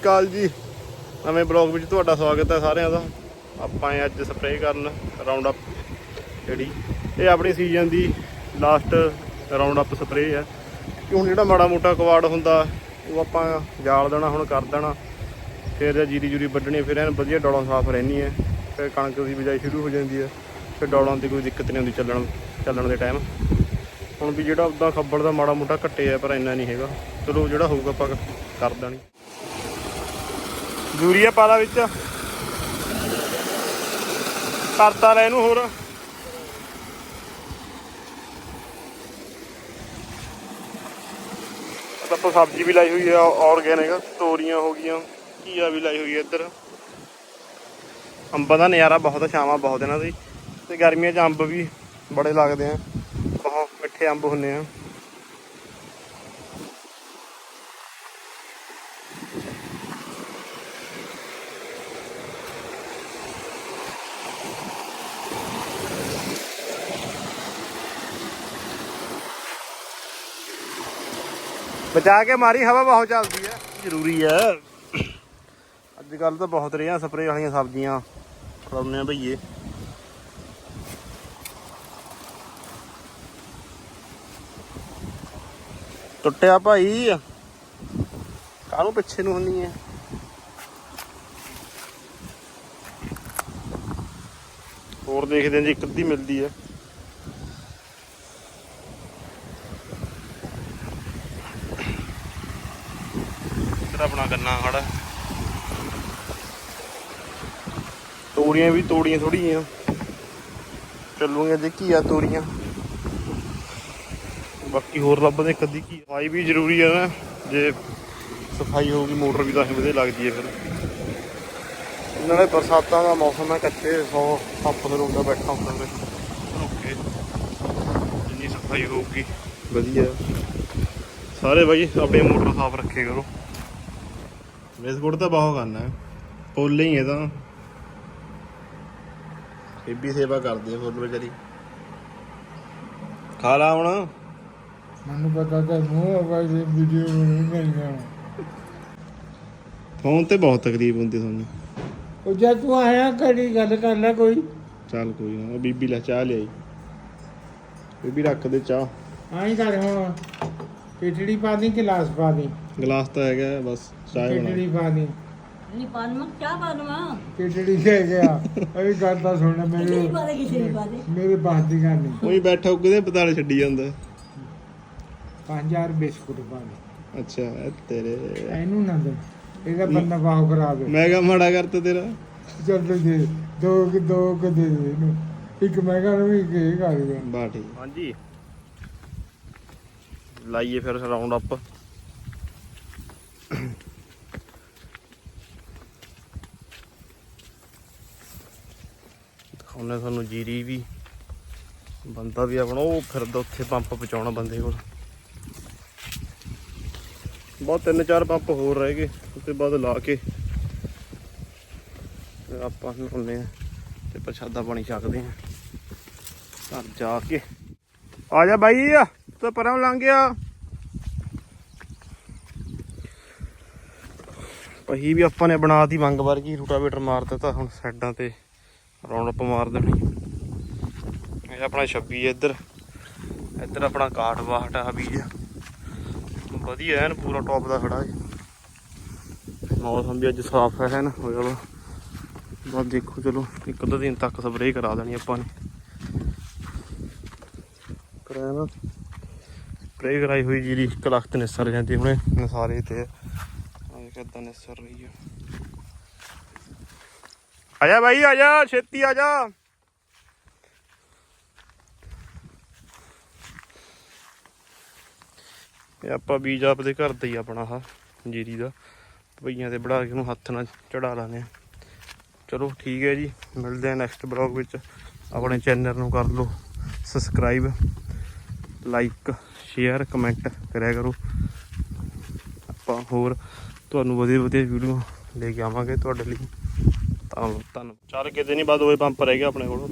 ਅਕਾਲ ਜੀ। ਨਵੇਂ ਬਲੌਗ ਵਿੱਚ ਤੁਹਾਡਾ ਸਵਾਗਤ ਹੈ ਸਾਰਿਆਂ ਦਾ। ਆਪਾਂ ਅੱਜ ਸਪਰੇਅ ਕਰਨ ਰਾਉਂਡ ਅਪ ਜਿਹੜੀ। ਇਹ ਆਪਣੀ ਸੀਜ਼ਨ ਦੀ ਲਾਸਟ ਰਾਉਂਡ ਅਪ ਸਪਰੇਅ ਹੈ। ਕਿ ਹੁਣ ਜਿਹੜਾ ਮਾੜਾ ਮੋਟਾ ਕਵਾੜ ਹੁੰਦਾ, ਉਹ ਆਪਾਂ ਜਾਲ ਦੇਣਾ, ਹੁਣ ਕਰ ਦੇਣਾ। ਫਿਰ ਜੇ ਜੀਰੀ ਜੂਰੀ ਵੱਢਣੀ, ਫਿਰ ਐਨ ਵਧੀਆ ਡੌਲਾਂ ਸਾਫ਼ ਰਹਿਣੀ ਹੈ ਫਿਰ ਕਣਕ ਦੀ ਬਿਜਾਈ ਸ਼ੁਰੂ ਹੋ ਜਾਂਦੀ ਹੈ। ਫਿਰ ਡੌਲਾਂ ਦੀ ਕੋਈ ਦਿੱਕਤ ਨਹੀਂ ਹੁੰਦੀ ਚੱਲਣ ਚੱਲਣ ਦੇ ਟਾਈਮ ਹੁਣ ਵੀ ਜਿਹੜਾ ਉਦਾਂ ਖੱਬੜ ਦਾ ਮਾੜਾ ਮੋਟਾ ਘੱਟੇ ਆ ਪਰ ਇੰਨਾ ਨਹੀਂ ਹੈਗਾ। ਚਲੋ ਜਿਹੜਾ ਹੋਊਗਾ ਆਪਾਂ ਕਰ ਦੇਣੀ। ਯੂਰੀਆ ਪਾਲਾ ਵਿੱਚ। ਕਰਤਾ ਲੈ ਇਹਨੂੰ ਹੋਰ। ਆਪਾਂ ਸਬਜ਼ੀ ਵੀ ਲਾਈ ਹੋਈ ਹੈ ਆਰਗੈਨਿਕ ਤੋਰੀਆਂ ਹੋ ਗਈਆਂ, ਘੀਆ ਵੀ ਲਾਈ ਹੋਈ ਹੈ ਇੱਧਰ। ਅੰਬਾਂ ਦਾ ਨਜ਼ਾਰਾ ਬਹੁਤ ਛਾਵਾਂ ਬਹੁਤ ਇਹਨਾਂ ਦੀ। ਤੇ ਗਰਮੀਆਂ 'ਚ ਅੰਬ ਵੀ ਬੜੇ ਲੱਗਦੇ ਆ। ਬਹੁਤ ਮਿੱਠੇ ਅੰਬ ਹੁੰਦੇ ਆ। ਬਚਾ ਕੇ ਮਾਰੀ, ਹਵਾ ਬਹੁਤ ਚੱਲਦੀ ਹੈ। ਜ਼ਰੂਰੀ ਹੈ। ਅੱਜ ਕੱਲ ਤਾਂ ਬਹੁਤ ਰਹੀਆਂ ਸਪਰੇ ਵਾਲੀਆਂ ਸਬਜ਼ੀਆਂ। ਲਾਉਂਦੇ ਆ ਭਈਏ। ਟੁੱਟਿਆ ਭਾਈ। ਕਾਹਨੂੰ ਪਿੱਛੇ ਨੂੰ ਹੁੰਨੀ ਹੈ? ਹੋਰ ਦੇਖਦੇ ਹਾਂ ਜੀ, ਇੱਕ ਅੱਧੀ ਮਿਲਦੀ ਹੈ। ਤੇਰਾ ਬਣਾ ਕਰਨਾ ਖੜਾ। ਤੋੜੀਆਂ ਵੀ ਤੋੜੀਆਂ ਥੋੜੀਆਂ। ਚੱਲੂਗੀਆਂ ਜੇ ਘੀਆ ਤੋੜੀਆਂ। ਬਾਕੀ ਹੋਰ ਲੱਭਦੇ ਇੱਕ ਅੱਧੀ ਕੀ ਸਫ਼ਾਈ ਵੀ ਜ਼ਰੂਰੀ ਹੈ ਨਾ। ਜੇ ਸਫ਼ਾਈ ਹੋਊਗੀ, ਮੋਟਰ ਵੀ ਤਾਂ ਹੀ ਵਧੀਆ ਲੱਗਦੀ ਹੈ ਫਿਰ। ਨਾਲੇ ਬਰਸਾਤਾਂ ਦਾ ਮੌਸਮ ਹੈ ਕੱਚੇ 100 ਸੱਪ ਦੇ ਰੋਂਦਾ ਬੈਠਾ ਹੁੰਦਾ ਵੇ ਓਕੇ। ਜਿੰਨੀ ਸਫ਼ਾਈ ਹੋਊਗੀ। ਵਧੀਆ। ਸਾਰੇ ਬਾਈ ਆਪਣੇ ਮੋਟਰ ਸਾਫ਼ ਰੱਖੇ ਕਰੋ। ਬਿਸਕੁਟ ਤਾਂ ਬਹੁਤ ਹੈ। ਪੋਲੇ ਹੀ ਹੈ ਤਾਂ। ਬੀਬੀ ਸੇਵਾ ਕਰਦੇ ਫੁੱਲ ਵਿਚਾਰੀ। ਖਾ ਲਾ ਹੁਣ। ਮੈਨੂੰ ਪਤਾ ਤਾਂ ਮੂੰਹ ਆਵਾਜ਼ ਦੀ ਵੀਡੀਓ ਨਹੀਂ ਬਣੀਆਂ ਫੋਨ ਤੇ ਬਹੁਤ ਤਕਲੀਫ ਹੁੰਦੀ ਤੁਹਾਨੂੰ। ਉਹ ਜਦ ਤੂੰ ਆਇਆ ਕਰੀ ਗੱਲ ਕਰ ਲੈ ਕੋਈ। ਚੱਲ ਕੋਈ ਨਾ ਉਹ ਬੀਬੀ ਲੈ ਚਾਹ ਲਿਆਈ। ਬੀਬੀ ਰੱਖ ਦੇ ਚਾਹ। ਆਈ ਕਰ ਹੁਣ। ਖਿਚੜੀ ਪਾ ਦੀ ਗਲਾਸ ਪਾ ਦੀ। ਗਲਾਸ ਤਾਂ ਹੈਗਾ ਬਸ ਚਾਹ ਬਣਾ ਖਿਚੜੀ ਪਾ ਦੀ ਨਹੀਂ ਪਾਲਮਾ ਚਾਹ ਪਾਲਮਾ ਖਿਚੜੀ ਲੈ ਗਿਆ ਇਹ ਗੱਲ ਤਾਂ ਸੁਣ ਮੇਰੇ ਕਿਸੇ ਮੇਰੇ ਬਾਤ ਦੀ ਗੱਲ ਨਹੀਂ। ਉਹੀ ਬੈਠਾ ਉਹਦੇ ਪਤਾਲੇ ਛੱਡੀ ਜਾਂਦਾ। 5000 ਬਿਸਕੁਟ ਪਾ ਦੇ। ਅੱਛਾ ਇਹ ਤੇਰੇ। ਇਹਨੂੰ ਨਾ ਦੇ ਇਹਦਾ ਬੰਦਾ ਬਾਹੂ ਕਰਾ ਦੇ ਮੈਂ ਕਾ ਮਾੜਾ ਕਰਤਾ ਤੇਰਾ। ਚੱਲ ਦੇ ਦੋ ਕੁ- ਦੋ ਕੁ ਦੇ ਦੇ ਇਹਨੂੰ। ਇੱਕ ਮੈਂ ਕਹਾਂ ਵੀ ਕੀ ਕਰ ਗਿਆ ਬਾ ਠੀਕ। ਹਾਂਜੀ। ਲਾਈਏ ਫਿਰ ਰਾਉਂਡ ਅਪ ਦਿਖਾਉਣੇ ਤੁਹਾਨੂੰ ਜੀਰੀ ਵੀ। ਬੰਦਾ ਵੀ ਆਪਣਾ, ਉਹ ਫਿਰਦਾ ਉੱਥੇ ਪੰਪ ਪਹੁੰਚਾਉਣਾ ਬੰਦੇ ਕੋਲ। ਬਹੁਤ ਤਿੰਨ ਚਾਰ ਪੰਪ ਹੋਰ ਰਹਿ ਗਏ ਉਸ ਬਾਅਦ ਲਾ ਕੇ ਆਪਾਂ ਨਹਾਉਂਦੇ ਆ ਤੇ ਪ੍ਰਸ਼ਾਦਾ ਪਾਣੀ ਛਕਦੇ ਆ ਘਰ ਜਾ ਕੇ। ਆ ਜਾ ਬਾਈ ਤੂੰ ਪਰਾਂ ਲੰਘ ਗਿਆ। ਪਹੀ ਵੀ ਆਪਾਂ ਨੇ ਬਣਾਤੀ ਵੰਗ ਵਰਗੀ, ਰੂਟਾਵੇਟਰ ਮਾਰ ਦਿੱਤਾ ਹੁਣ ਸਾਈਡਾਂ ਤੇ ਰੌਂਡ ਅਪ ਮਾਰ ਦੇਣੀ। ਇਹ ਆਪਣਾ 26 ਇੱਧਰ ਇੱਧਰ ਆਪਣਾ 61 62 ਆ ਬੀਜ ਵਧੀਆ ਐਨ ਪੂਰਾ ਟੌਪ ਦਾ ਖੜਾ ਹੈ ਮੌਸਮ ਵੀ ਅੱਜ ਸਾਫ਼ ਹੈ ਨਾ ਚਲੋ ਬਸ ਦੇਖੋ ਚਲੋ, ਇੱਕ ਅੱਧਾ ਦਿਨ ਤੱਕ ਸਪਰੇਅ ਕਰਾ ਦੇਣੀ ਆਪਾਂ ਨੇ। ਕਰਾਇਆ ਨਾ। ਸਪਰੇਅ ਕਰਾਈ ਹੋਈ ਜੀਰੀ ਇੱਕ ਲੱਖ ਨਿਸਰ ਜਾਂਦੀ ਹੁਣੇ, ਨਸਾਰੇ ਤੇ। ਕਿੱਦਾਂ ਨਿਸਰ ਰਹੀ ਆ ਆਜਾ ਬਾਈ ਆਜਾ ਛੇਤੀ ਆਜਾ ਇਹ ਆਪਾਂ ਬੀਜ ਆਪਦੇ ਘਰ ਦਾ ਹੀ ਆਪਣਾ ਆ ਜੀਰੀ ਦਾ। ਪਈਆਂ ਤੇ ਬੜਾ ਕੇ ਉਹਨੂੰ ਹੱਥ ਨਾਲ ਚੜਾ ਲਾਣੇ ਆ ਚਲੋ, ਠੀਕ ਹੈ ਜੀ। ਮਿਲਦੇ ਆ ਨੈਕਸਟ ਬਲੌਗ ਵਿੱਚ। ਆਪਣੇ ਚੈਨਲ ਨੂੰ ਕਰ ਲਓ ਸਬਸਕ੍ਰਾਈਬ ਲਾਈਕ ਸ਼ੇਅਰ ਕਮੈਂਟ ਕਰਿਆ ਕਰੋ। ਆਪਾਂ ਹੋਰ ਤੁਹਾਨੂੰ ਵਧੀਆ ਵਧੀਆ ਵੀਡੀਓ ਲੈ ਕੇ ਆਵਾਂਗੇ ਤੁਹਾਡੇ ਲਈ। ਤਾਂ ਧੰਨ ਚਾਰ ਕਿਤੇ ਨਹੀਂ ਬਾਅਦ ਹੋਏ ਪੰਪ ਰਹਿ ਗਿਆ ਆਪਣੇ ਕੋਲ।